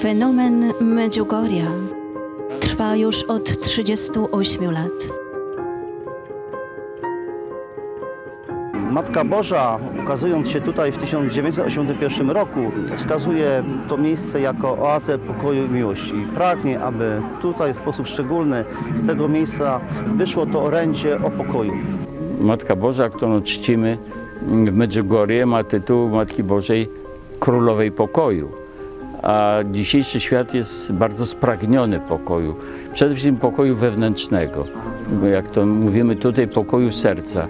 Fenomen Medjugorja trwa już od 38 lat. Matka Boża, ukazując się tutaj w 1981 roku, wskazuje to miejsce jako oazę pokoju i miłości. Pragnie, aby tutaj w sposób szczególny z tego miejsca wyszło to orędzie o pokoju. Matka Boża, którą czcimy w Medjugorje, ma tytuł Matki Bożej Królowej Pokoju. A dzisiejszy świat jest bardzo spragniony pokoju. Przede wszystkim pokoju wewnętrznego. Jak to mówimy tutaj, pokoju serca.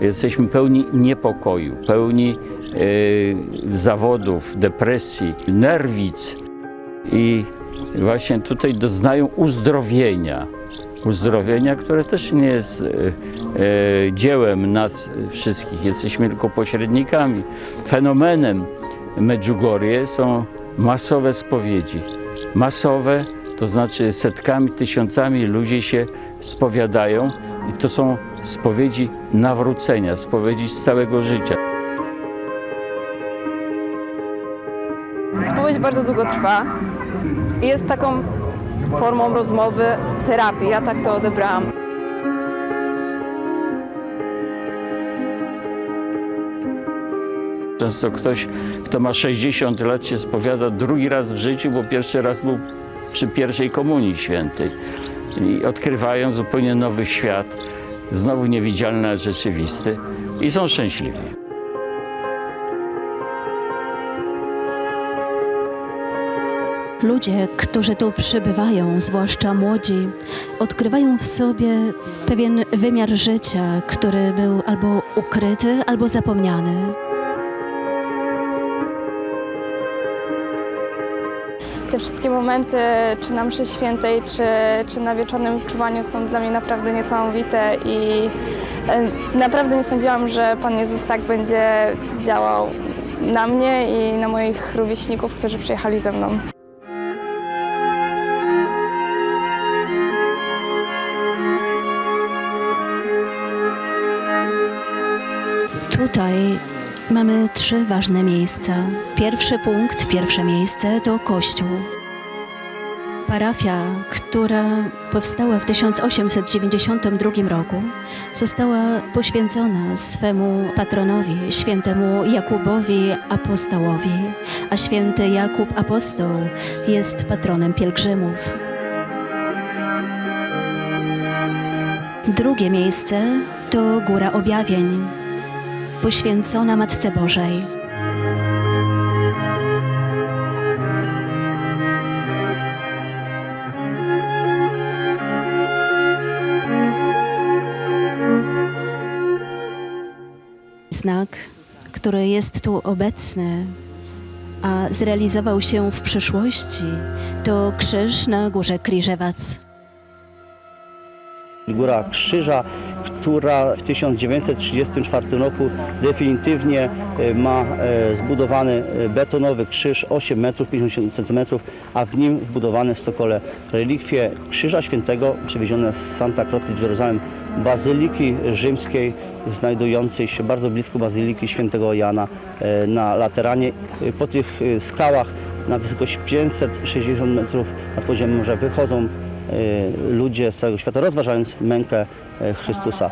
Jesteśmy pełni niepokoju, pełni e, zawodów, depresji, nerwic. I właśnie tutaj doznają uzdrowienia. Uzdrowienia, które też nie jest e, e, dziełem nas wszystkich. Jesteśmy tylko pośrednikami. Fenomenem Medjugorje są masowe spowiedzi. Masowe, to znaczy setkami, tysiącami ludzi się spowiadają i to są spowiedzi nawrócenia, spowiedzi z całego życia. Spowiedź bardzo długo trwa i jest taką formą rozmowy, terapii. Ja tak to odebrałam. Często ktoś, kto ma 60 lat się spowiada drugi raz w życiu, bo pierwszy raz był przy pierwszej komunii świętej. I odkrywają zupełnie nowy świat, znowu niewidzialny, a rzeczywisty i są szczęśliwi. Ludzie, którzy tu przybywają, zwłaszcza młodzi, odkrywają w sobie pewien wymiar życia, który był albo ukryty, albo zapomniany. Te wszystkie momenty, czy na mszy świętej, czy, czy na wieczornym czuwaniu są dla mnie naprawdę niesamowite i e, naprawdę nie sądziłam, że Pan Jezus tak będzie działał na mnie i na moich rówieśników, którzy przyjechali ze mną. Tutaj mamy trzy ważne miejsca. Pierwszy punkt, pierwsze miejsce to kościół. Parafia, która powstała w 1892 roku, została poświęcona swemu patronowi, świętemu Jakubowi Apostołowi, a święty Jakub Apostoł jest patronem pielgrzymów. Drugie miejsce to Góra Objawień, poświęcona Matce Bożej. Znak, który jest tu obecny, a zrealizował się w przyszłości, to krzyż na górze Kriżewac. Góra Krzyża, która w 1934 roku definitywnie e, ma e, zbudowany e, betonowy krzyż 8 metrów 50 centymetrów, a w nim wbudowane w stokole relikwie Krzyża Świętego przywiezione z Santa Croce z Jerozolem, bazyliki rzymskiej znajdującej się bardzo blisko bazyliki świętego Jana na Lateranie. Po tych skałach na wysokość 560 metrów nad poziomem morza wychodzą ludzie z całego świata, rozważając mękę e, Chrystusa.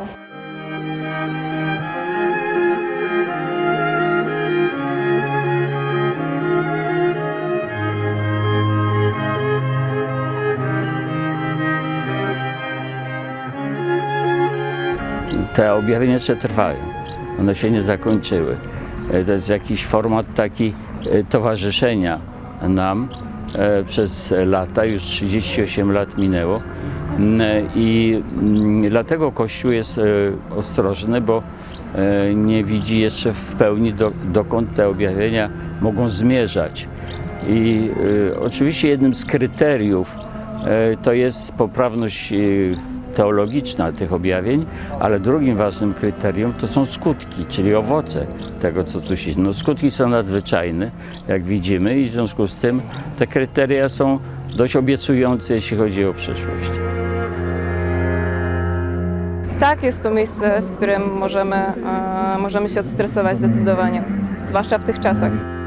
te objawienia jeszcze trwają. One się nie zakończyły. E, To jest jakiś format taki towarzyszenia nam przez lata, już 38 lat minęło. I mm, dlatego Kościół jest e, ostrożny, bo e, nie widzi jeszcze w pełni, do, dokąd te objawienia mogą zmierzać. I e, oczywiście jednym z kryteriów e, to jest poprawność e, teologiczna tych objawień, ale drugim ważnym kryterium to są skutki, czyli owoce tego, co tu się. No, skutki są nadzwyczajne, jak widzimy, i w związku z tym te kryteria są dość obiecujące, jeśli chodzi o przyszłość. Tak, jest to miejsce, w którym możemy, e, możemy się odstresować zdecydowanie, zwłaszcza w tych czasach.